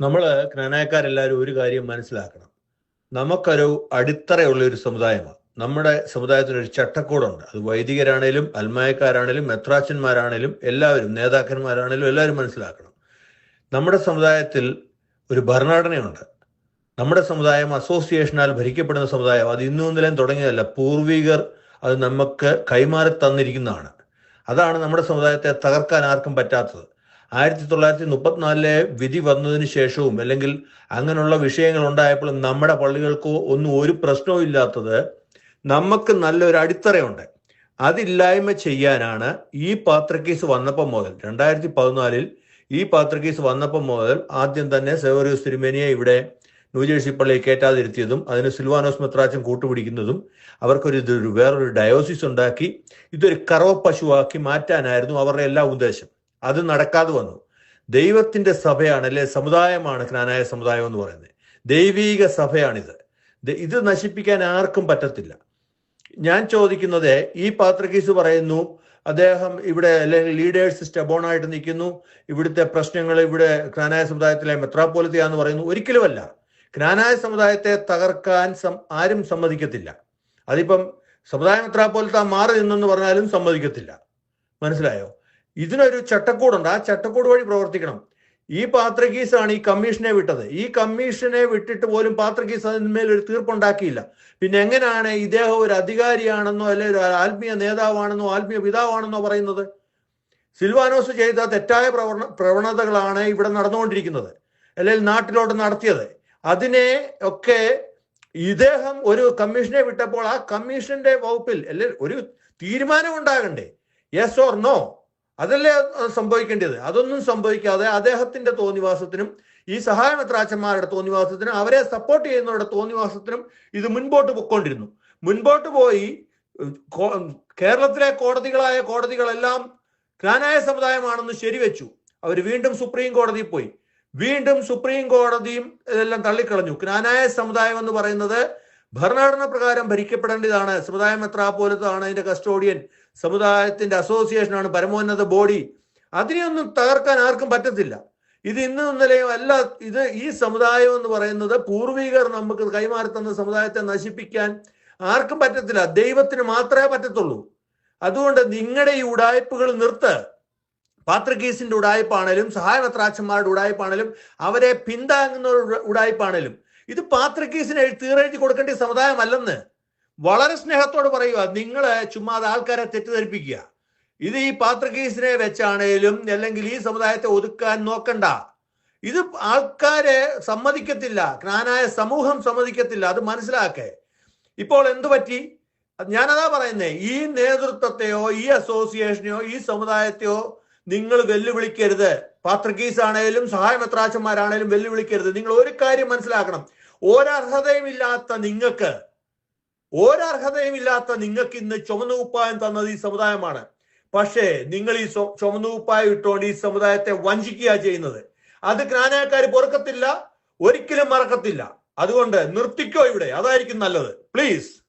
നമ്മൾ ക്നാനായക്കാരെല്ലാവരും ഒരു കാര്യം മനസ്സിലാക്കണം. നമുക്കൊരു അടിത്തറയുള്ള ഒരു സമുദായമാണ്. നമ്മുടെ സമുദായത്തിന് ഒരു ചട്ടക്കൂടുണ്ട്. അത് വൈദികരാണേലും അൽമായക്കാരാണേലും മെത്രാച്ചന്മാരാണേലും എല്ലാവരും നേതാക്കന്മാരാണേലും എല്ലാവരും മനസ്സിലാക്കണം. നമ്മുടെ സമുദായത്തിൽ ഒരു ഭരണഘടനയുണ്ട്. നമ്മുടെ സമുദായം അസോസിയേഷനാൽ ഭരിക്കപ്പെടുന്ന സമുദായം. അത് ഇന്നും ഇന്നലെയും തുടങ്ങിയതല്ല. പൂർവികർ അത് നമുക്ക് കൈമാറി തന്നിരിക്കുന്നതാണ്. അതാണ് നമ്മുടെ സമുദായത്തെ തകർക്കാൻ ആർക്കും പറ്റാത്തത്. ആയിരത്തി തൊള്ളായിരത്തി മുപ്പത്തിനാലിലെ വിധി വന്നതിന് ശേഷവും അല്ലെങ്കിൽ അങ്ങനെയുള്ള വിഷയങ്ങൾ ഉണ്ടായപ്പോഴും നമ്മുടെ പള്ളികൾക്കോ ഒന്നും ഒരു പ്രശ്നവും ഇല്ലാത്തത് നമുക്ക് നല്ലൊരു അടിത്തറയുണ്ട്. അതില്ലായ്മ ചെയ്യാനാണ് ഈ പാത്രക്കേസ് വന്നപ്പം മുതൽ രണ്ടായിരത്തി പതിനാലിൽ ഈ പാത്രക്കേസ് വന്നപ്പം മുതൽ ആദ്യം തന്നെ സെവറിയൂസ് തിരുമേനിയെ ഇവിടെ ന്യൂജേഴ്സി പള്ളിയിൽ കയറ്റാതിരുത്തിയതും അതിന് സിൽവാനോസ് മെത്രാച്ചൻ കൂട്ടുപിടിക്കുന്നതും അവർക്കൊരു ഇതൊരു വേറൊരു ഡയോസിസ് ഉണ്ടാക്കി ഇതൊരു കറവ പശുവാക്കി മാറ്റാനായിരുന്നു അവരുടെ എല്ലാ ഉദ്ദേശം. അത് നടക്കാതെ വന്നു. ദൈവത്തിന്റെ സഭയാണ് അല്ലെ സമുദായമാണ് ജ്ഞാനായ സമുദായം എന്ന് പറയുന്നത്. ദൈവീക സഭയാണിത്. ഇത് നശിപ്പിക്കാൻ ആർക്കും പറ്റത്തില്ല. ഞാൻ ചോദിക്കുന്നത് ഈ പാത്രകീസ് പറയുന്നു അദ്ദേഹം ഇവിടെ അല്ലെങ്കിൽ ലീഡേഴ്സ് സ്റ്റബോണായിട്ട് നിൽക്കുന്നു ഇവിടുത്തെ പ്രശ്നങ്ങൾ ഇവിടെ ജ്ഞാനായ സമുദായത്തിലെ മെത്രാപോലിത്തിയാന്ന് പറയുന്നു. ഒരിക്കലുമല്ല. ജ്ഞാനായ സമുദായത്തെ തകർക്കാൻ ആരും സമ്മതിക്കത്തില്ല. അതിപ്പം സമുദായ മെത്രാപ്പോലിത്ത മാറി നിന്നെന്ന് പറഞ്ഞാലും സമ്മതിക്കത്തില്ല. മനസ്സിലായോ? ഇതിനൊരു ചട്ടക്കൂടുണ്ട്. ആ ചട്ടക്കൂട് വഴി പ്രവർത്തിക്കണം. ഈ പാത്രകീസാണ് ഈ കമ്മീഷനെ വിട്ടത്. ഈ കമ്മീഷനെ വിട്ടിട്ട് പോലും പാത്രഗീസ് അതിന്മേൽ ഒരു തീർപ്പുണ്ടാക്കിയില്ല. പിന്നെ എങ്ങനെയാണ് ഇദ്ദേഹം ഒരു അധികാരിയാണെന്നോ അല്ലെ ഒരു ആത്മീയ നേതാവാണെന്നോ ആത്മീയ പിതാവാണെന്നോ പറയുന്നത്? സിൽവാനോസ് ചെയ്ത തെറ്റായ പ്രവണ പ്രവണതകളാണ് ഇവിടെ നടന്നുകൊണ്ടിരിക്കുന്നത്. അല്ലെങ്കിൽ നാട്ടിലോട്ട് നടത്തിയത്. അതിനെ ഒക്കെ ഇദ്ദേഹം ഒരു കമ്മീഷനെ വിട്ടപ്പോൾ ആ കമ്മീഷന്റെ വകുപ്പിൽ അല്ലെ ഒരു തീരുമാനം ഉണ്ടാകണ്ടേ? യെസ് ഓർ നോ അതല്ലേ അത് സംഭവിക്കേണ്ടത്? അതൊന്നും സംഭവിക്കാതെ അദ്ദേഹത്തിന്റെ തോന്നിവാസത്തിനും ഈ സഹായമെത്രാച്ചന്മാരുടെ തോന്നിവാസത്തിനും അവരെ സപ്പോർട്ട് ചെയ്യുന്നവരുടെ തോന്നിവാസത്തിനും ഇത് മുൻപോട്ട് പൊക്കൊണ്ടിരുന്നു മുൻപോട്ട് പോയി കേരളത്തിലെ കോടതികളായ കോടതികളെല്ലാം ക്നാനായ സമുദായമാണെന്ന് ശരിവെച്ചു. അവർ വീണ്ടും സുപ്രീം കോടതിയിൽ പോയി. വീണ്ടും സുപ്രീം കോടതിയും ഇതെല്ലാം തള്ളിക്കളഞ്ഞു. ക്നാനായ സമുദായം എന്ന് പറയുന്നത് ഭരണഘടന പ്രകാരം ഭരിക്കപ്പെടേണ്ടതാണ്. സമുദായ മെത്രാപോലത്താണ് അതിന്റെ കസ്റ്റോഡിയൻ? സമുദായത്തിന്റെ അസോസിയേഷനാണ് പരമോന്നത ബോഡി. അതിനെയൊന്നും തകർക്കാൻ ആർക്കും പറ്റത്തില്ല. ഇത് ഇന്ന് ഇന്നലെയും അല്ല ഇത് ഈ സമുദായം എന്ന് പറയുന്നത് പൂർവികർ നമുക്ക് കൈമാറി തന്ന സമുദായത്തെ നശിപ്പിക്കാൻ ആർക്കും പറ്റത്തില്ല. ദൈവത്തിന് മാത്രമേ പറ്റത്തുള്ളൂ. അതുകൊണ്ട് നിങ്ങളുടെ ഈ ഉടായ്പകൾ നിർത്ത്. പാത്രകീസിന്റെ ഉടായ്പാണേലും സഹായ സഹായമെത്രാച്ചന്മാരുടെ ഉടായ്പാണേലും അവരെ പിന്താങ്ങുന്ന ഉട- ഉടായ്പാണേലും ഇത് പാത്രക്കീസിന് തീറെഴുതി കൊടുക്കേണ്ട സമുദായമല്ലെന്ന്. വളരെ സ്നേഹത്തോട് പറയുക നിങ്ങൾ ചുമ്മാ ആൾക്കാരെ തെറ്റിദ്ധരിപ്പിക്കുക. ഇത് ഈ പാത്രക്കീസിനെ വെച്ചാണേലും അല്ലെങ്കിൽ ഈ സമുദായത്തെ ഒതുക്കാൻ നോക്കണ്ട. ഇത് ആൾക്കാരെ സമ്മതിക്കത്തില്ല ജ്ഞാനായ സമൂഹം സമ്മതിക്കത്തില്ല അത് മനസ്സിലാക്കേ. ഇപ്പോൾ എന്തു പറ്റി? ഞാനതാ പറയുന്നേ ഈ നേതൃത്വത്തെയോ ഈ അസോസിയേഷനെയോ ഈ സമുദായത്തെയോ നിങ്ങൾ വെല്ലുവിളിക്കരുത്. പാത്രക്കീസ് ആണേലും സഹായമെത്രാച്ചന്മാരാണേലും വെല്ലുവിളിക്കരുത്. നിങ്ങൾ ഒരു കാര്യം മനസ്സിലാക്കണം. ഒരർഹതയും ഇല്ലാത്ത നിങ്ങൾക്ക് ഒരർഹതയും ഇല്ലാത്ത നിങ്ങൾക്ക് ഇന്ന് ചുമന്ന കുപ്പായം തന്നത് ഈ സമുദായമാണ്. പക്ഷേ നിങ്ങൾ ഈ സ്വ- ചുമന്ന ഇട്ടുകൊണ്ട് ഈ സമുദായത്തെ വഞ്ചിക്കുക ചെയ്യുന്നത്. അത് ജ്ഞാനക്കാർ പൊറുക്കത്തില്ല ഒരിക്കലും മറക്കത്തില്ല. അതുകൊണ്ട് നിർത്തിക്കോ ഇവിടെ. അതായിരിക്കും നല്ലത്. പ്ലീസ്